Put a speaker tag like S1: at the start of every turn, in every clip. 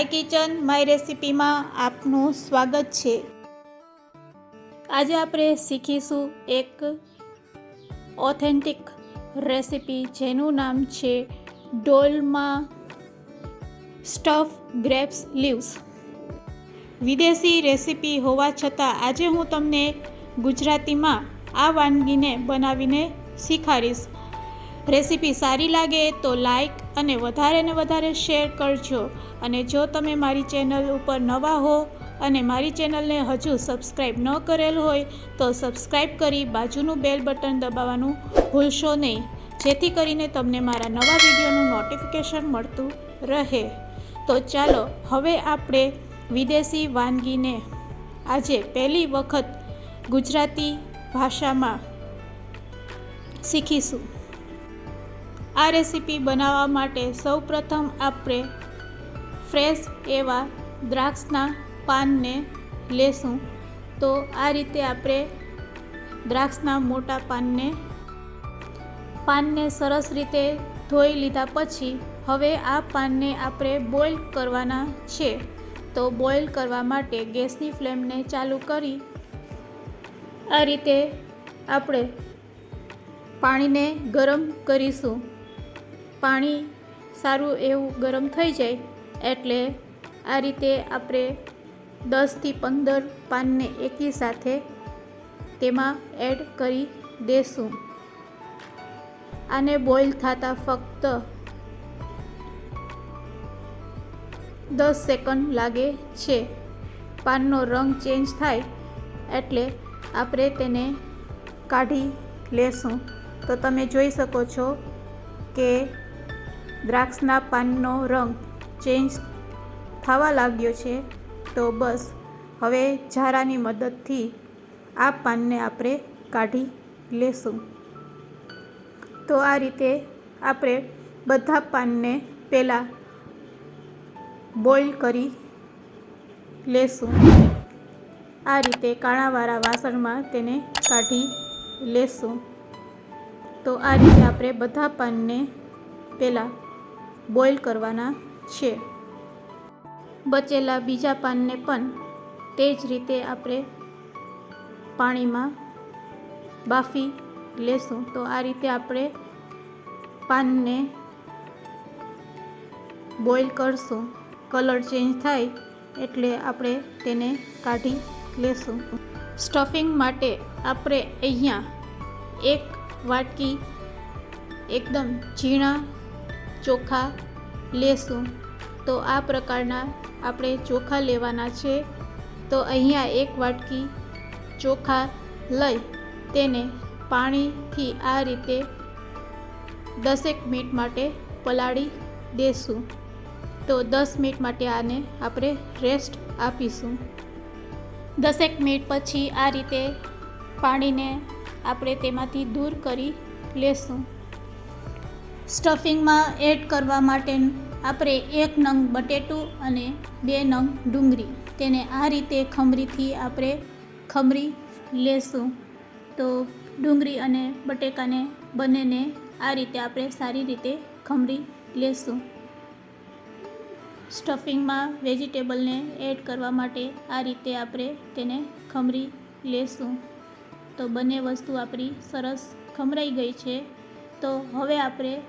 S1: My kitchen, my રેસિપીમાં આપનું સ્વાગત છે. આજે આપણે શીખીશું એક ઓથેન્ટિક રેસિપી જેનું નામ છે ડોલમાં સ્ટફ ગ્રેપ્સ લીવ્સ. વિદેશી રેસિપી હોવા છતાં આજે હું તમને ગુજરાતીમાં આ વાનગીને બનાવીને શીખાડીશ. રેસિપી સારી લાગે તો લાઈક અને વધારે ને વધારે શેર કરજો. અને જો તમે મારી ચેનલ ઉપર નવા હો અને મારી ચેનલને હજુ સબસ્ક્રાઈબ ન કરેલ હોય તો સબસ્ક્રાઈબ કરી બાજુનું બેલ બટન દબાવવાનું ભૂલશો નહીં. જેથી કરીને તમને મારા નવા વિડીયોનું નોટિફિકેશન મળતું રહે. તો ચાલો, હવે આપણે વિદેશી વાનગીને આજે પહેલી વખત ગુજરાતી ભાષામાં શીખીશું. આ રેસીપી બનાવવા માટે સૌપ્રથમ આપણે ફ્રેશ એવા દ્રાક્ષના પાનને લેશું. તો આ રીતે આપણે દ્રાક્ષના મોટા પાનને પાનને સરસ રીતે ધોઈ લીધા પછી હવે આ પાનને આપણે બોઇલ કરવાના છે. તો બોઇલ કરવા માટે ગેસની ફ્લેમને ચાલુ કરી આ રીતે આપણે પાણીને ગરમ કરીશું. પાણી સારું એવું ગરમ થઈ જાય એટલે આ રીતે આપણે દસથી પંદર પાનને એકી સાથે તેમાં એડ કરી દેશું. આને બોઇલ થતાં ફક્ત દસ સેકન્ડ લાગે છે. પાનનો રંગ ચેન્જ થાય એટલે આપણે તેને કાઢી લેશું. તો તમે જોઈ શકો છો કે દ્રાક્ષના પાનનો રંગ ચેન્જ થવા લાગ્યો છે, તો બસ. હવે ઝારાની મદદથી આ પાનને આપણે કાઢી લેશું. તો આ રીતે આપણે બધા પાનને પહેલાં બોઇલ કરી લેશું. આ રીતે કાણાવાળા વાસણમાં તેને કાઢી લેશું. તો આ રીતે આપણે બધા પાનને પહેલાં બોઇલ કરવાના છે. બચેલા બીજા પાનને પણ તે જ રીતે આપણે પાણીમાં બાફી લેશું. તો આ રીતે આપણે પાનને બોઇલ કરશું. કલર ચેન્જ થાય એટલે આપણે તેને કાઢી લેશું. સ્ટફિંગ માટે આપણે અહીંયા એક વાટકી એકદમ ઝીણા ચોખા લેશું. તો આ પ્રકારના આપણે ચોખા લેવાના છે. તો અહીંયા એક વાટકી ચોખા લઈ તેને પાણીથી આ રીતે દસેક મિનિટ માટે પલાળી દેશું. તો દસ મિનિટ માટે આને આપણે રેસ્ટ આપીશું. દસેક મિનિટ પછી આ રીતે પાણીને આપણે તેમાંથી દૂર કરી લેશું. સ્ટફિંગમાં એડ કરવા માટે આપણે એક નંગ બટેટું અને બે નંગ ડુંગળી. તેને આ રીતે ખમરીથી આપણે ખમરી લેશું. તો ડુંગળી અને બટેકાને બંનેને આ રીતે આપણે સારી રીતે ખમરી લેશું. સ્ટફિંગમાં વેજીટેબલને એડ કરવા માટે આ રીતે આપણે તેને ખમરી લેશું. તો બંને વસ્તુ આપણી સરસ ખમરાઈ ગઈ છે. તો હવે આપણે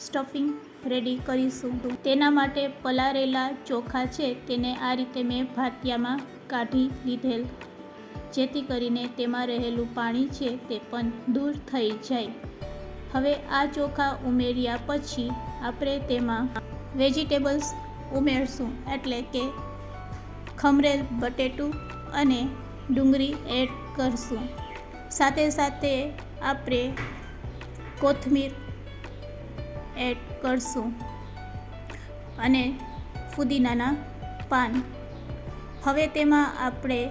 S1: સ્ટફિંગ રેડી કરીશું. તેના માટે પલારેલા ચોખા છે તેને આ રીતે મેં ભાતિયામાં કાઢી લીધેલ. જેથી કરીને તેમાં રહેલું પાણી છે તે પણ દૂર થઈ જાય. હવે આ ચોખા ઉમેર્યા પછી આપણે તેમાં વેજીટેબલ્સ ઉમેરશું. એટલે કે ખમરેલ, બટેટું અને ડુંગળી એડ કરશું. સાથે સાથે આપણે કોથમીર એડ કરશું. અને ફુદીનાના પાન. હવે તેમાં આપણે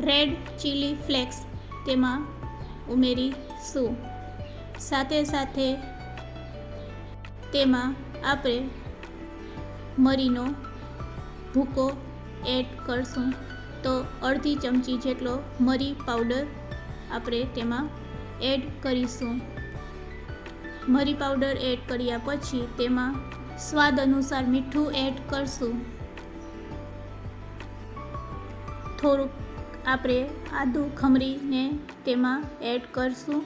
S1: રેડ ચીલી ફ્લેક્સ તેમાં ઉમેરીશું. સાથે સાથે તેમાં આપણે મરીનો ભૂકો એડ કરશું. તો અડધી ચમચી જેટલો મરી પાવડર આપણે તેમાં એડ કરીશું. મરી પાવડર એડ કર્યા પછી તેમાં સ્વાદ અનુસાર મીઠું એડ કરશું. થોડુંક આપણે આદુ ખમરીને તેમાં એડ કરશું.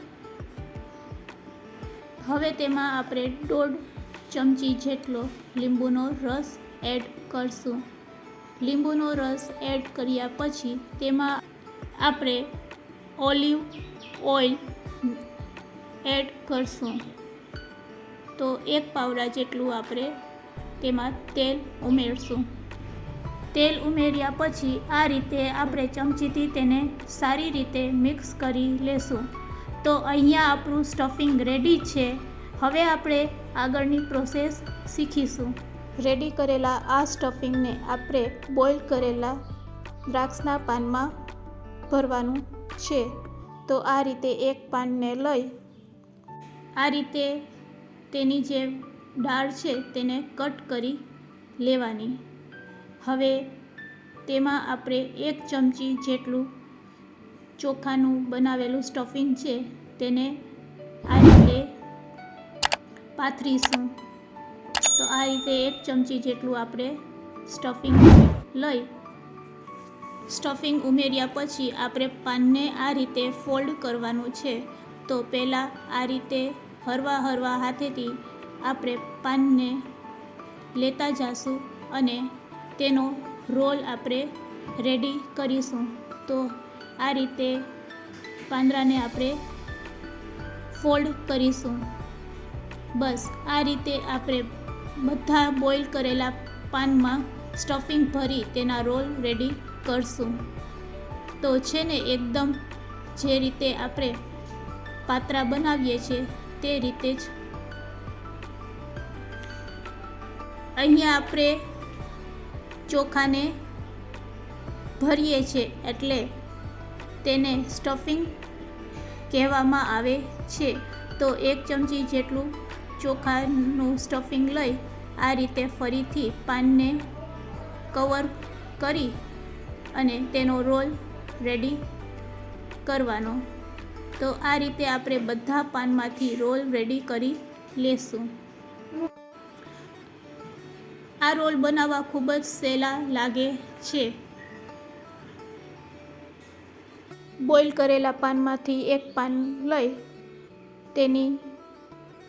S1: હવે તેમાં આપણે દોઢ ચમચી જેટલો લીંબુનો રસ એડ કરશું. લીંબુનો રસ એડ કર્યા પછી તેમાં આપણે ઓલિવ ઓઇલ એડ કરશું. તો એક પાવડા જેટલું આપણે તેમાં તેલ ઉમેરશું. તેલ ઉમેર્યા પછી આ રીતે આપણે ચમચીથી તેને સારી રીતે મિક્સ કરી લેશું. તો અહીંયા આપણું સ્ટફિંગ રેડી છે. હવે આપણે આગળની પ્રોસેસ શીખીશું. રેડી કરેલા આ સ્ટફિંગને આપણે બોઇલ કરેલા દ્રાક્ષના પાનમાં ભરવાનું છે. તો આ રીતે એક પાનને લઈ, આ રીતે તેની જે ડાળ છે તેને કટ કરી લેવાની. હવે તેમાં આપણે એક ચમચી જેટલું ચોખાનું બનાવેલું સ્ટફિંગ છે તેને આ રીતે પાથરીશું. તો આ રીતે એક ચમચી જેટલું આપણે સ્ટફિંગ લઈ સ્ટફિંગ ઉમેર્યા પછી આપણે પાનને આ રીતે ફોલ્ડ કરવાનું છે. તો પહેલાં આ રીતે હરવા હરવા હાથેથી આપણે પાનને લેતા જાશું અને તેનો રોલ આપણે રેડી કરીશું. તો આ રીતે પાંદડાને આપણે ફોલ્ડ કરીશું. બસ, આ રીતે આપણે બધા બોઇલ કરેલા પાનમાં સ્ટફિંગ ભરી તેના રોલ રેડી કરશું. તો છે ને, એકદમ જે રીતે આપણે પાત્રા બનાવીએ છીએ તે રીતે જ. અહીંયા આપણે ચોખાને ભરીએ છીએ એટલે તેને સ્ટફિંગ કહેવામાં આવે છે. તો એક ચમચી જેટલું ચોખાનું સ્ટફિંગ લઈ આ રીતે ફરીથી પાનને કવર કરી અને તેનો રોલ રેડી કરવાનો. તો આ રીતે આપણે બધા પાનમાંથી રોલ રેડી કરી લેશું. આ રોલ બનાવવા ખૂબ જ સહેલા લાગે છે. બોઇલ કરેલા પાનમાંથી એક પાન લઈ તેની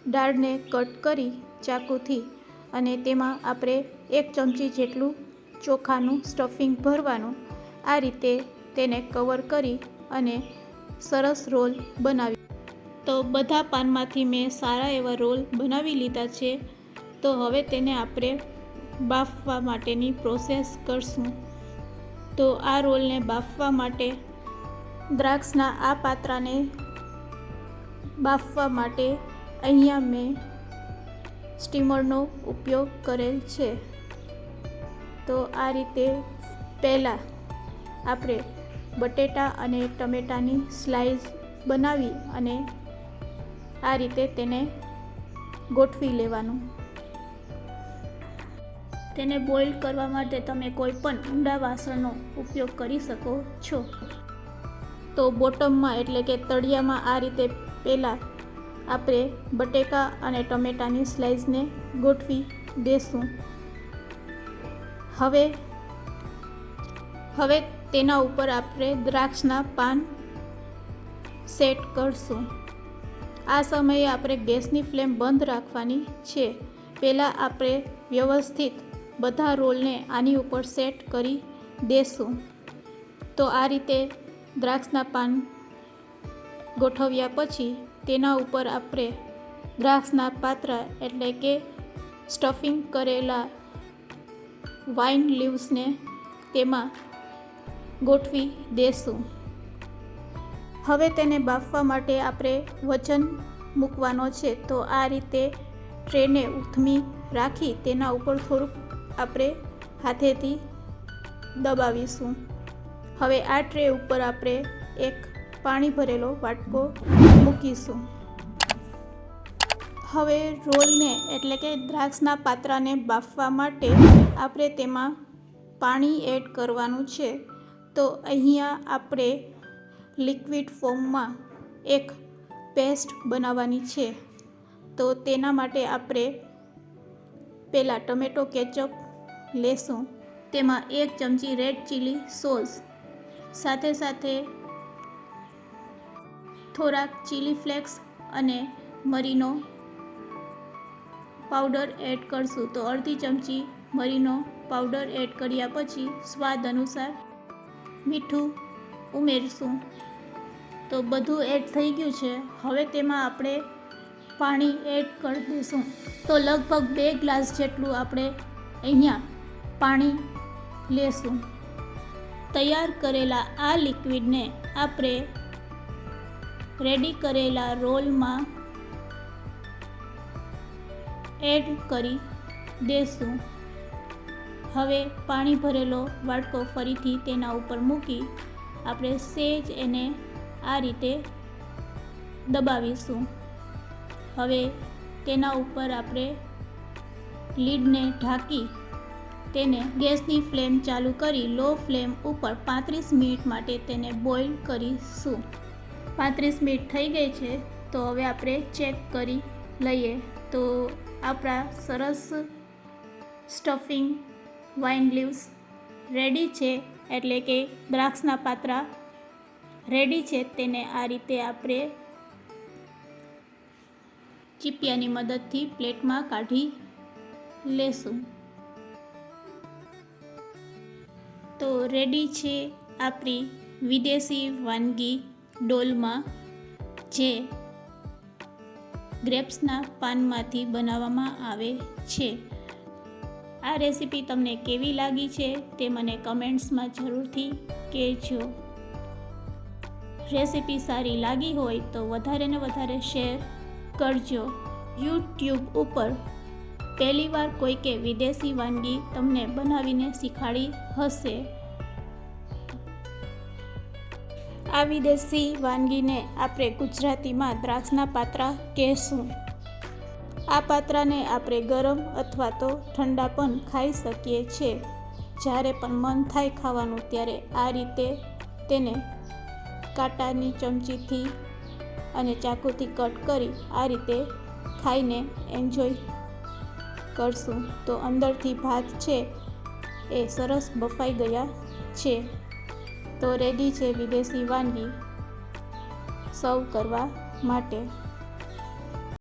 S1: દાળને કટ કરી ચાકુથી અને તેમાં આપણે એક ચમચી જેટલું ચોખાનું સ્ટફિંગ ભરવાનું. આ રીતે તેને કવર કરી અને સરસ રોલ બનાવી. તો બધા પાનમાંથી મેં સારા એવા રોલ બનાવી લીધા છે. તો હવે તેને આપણે બાફવા માટેની પ્રોસેસ કરશું. તો આ રોલને બાફવા માટે દ્રાક્ષના આ પાત્રાને બાફવા માટે અહીંયા મેં સ્ટીમરનો ઉપયોગ કરેલ છે. તો આ રીતે પહેલાં આપણે બટેટા અને ટમેટાની સ્લાઈસ બનાવી અને આ રીતે તેને ગોઠવી લેવાનું. તેને બોઇલ કરવા માટે તમે કોઈ પણ ઊંડા વાસણનો ઉપયોગ કરી શકો છો. તો બોટમમાં એટલે કે તળિયામાં આ રીતે પહેલાં આપણે બટેકા અને ટમેટાની સ્લાઈસને ગોઠવી દેશું. હવે હવે તેના ઉપર આપણે દ્રાક્ષના પાન સેટ કરશું. આ સમયે આપણે ગેસની ફ્લેમ બંધ રાખવાની છે. પહેલાં આપણે વ્યવસ્થિત બધા રોલને આની ઉપર સેટ કરી દેશું. તો આ રીતે દ્રાક્ષના પાન ગોઠવ્યા પછી તેના ઉપર આપણે દ્રાક્ષના પાત્રા એટલે કે સ્ટફિંગ કરેલા વાઇન લીવ્સને તેમાં ગોઠવી દેશું. હવે તેને બાફવા માટે આપણે વજન મૂકવાનો છે, તો આ રીતે ટ્રેને ઉથમી રાખી તેના ઉપર થોડુંક આપણે હાથેથી દબાવીશું. હવે આ ટ્રે ઉપર આપણે એક પાણી ભરેલો વાટકો મૂકીશું. હવે રોલને એટલે કે દ્રાક્ષના પાત્રાને બાફવા માટે આપણે તેમાં પાણી એડ કરવાનું છે. તો અહીંયા આપણે લિક્વિડ ફોર્મમાં એક પેસ્ટ બનાવવાની છે. તો તેના માટે આપણે પહેલાં ટમેટો કેચઅપ લેશું. તેમાં એક ચમચી રેડ ચીલી સોસ સાથે સાથે થોડાક ચીલી ફ્લેક્સ અને મરીનો પાવડર એડ કરશું. તો અડધી ચમચી મરીનો પાવડર એડ કર્યા પછી સ્વાદ અનુસાર મીઠું ઉમેરીશું. તો બધું એડ થઈ ગયું છે. હવે તેમાં આપણે પાણી એડ કરી દઈશું. તો લગભગ બે ગ્લાસ જેટલું આપણે અહીંયા પાણી લેશું. તૈયાર કરેલા આ લિક્વિડને આપણે રેડી કરેલા રોલમાં એડ કરી દેશું. હવે પાણી ભરેલો વાટકો ફરીથી તેના ઉપર મૂકી આપણે સેજ એને આ રીતે દબાવીશું. હવે તેના ઉપર આપણે લીડને ઢાંકી તેને ગેસની ફ્લેમ ચાલુ કરી લો ફ્લેમ ઉપર પાંત્રીસ મિનિટ માટે તેને બોઇલ કરીશું. પાંત્રીસ મિનિટ થઈ ગઈ છે તો હવે આપણે ચેક કરી લઈએ. તો આપણા સરસ સ્ટફિંગ વાઇન લીવ્સ રેડી છે એટલે કે દ્રાક્ષના પાત્રા રેડી છે તેને આ રીતે આપણે ચીપિયાની મદદથી પ્લેટમાં કાઢી લેશું. તો રેડી છે આપણી વિદેશી વાનગી ડોલમાં, જે ગ્રેપ્સના પાનમાંથી બનાવવામાં આવે છે. આ રેસીપી તમને કેવી લાગી છે તે મને કમેન્ટ્સમાં જરૂરથી કહેજો. રેસીપી સારી લાગી હોય તો વધારે ને વધારે શેર કરજો. યુટ્યુબ ઉપર પહેલીવાર કોઈકે વિદેશી વાનગી તમને બનાવીને શીખાડી હશે. આ વિદેશી વાનગીને આપણે ગુજરાતીમાં દ્રાસના પાત્રા કહેશું. આ પાત્રાને આપણે ગરમ અથવા તો ઠંડા પણ ખાઈ શકીએ છીએ જ્યારે પણ મન થાય ખાવાનું, ત્યારે આ રીતે તેને કાંટાની ચમચીથી અને ચાકુથી કટ કરી આ રીતે ખાઈને એન્જોય કરશું. તો અંદરથી ભાત છે એ સરસ બફાઈ ગયા છે. તો રેડી છે વિદેશી વાનગી સર્વ કરવા માટે.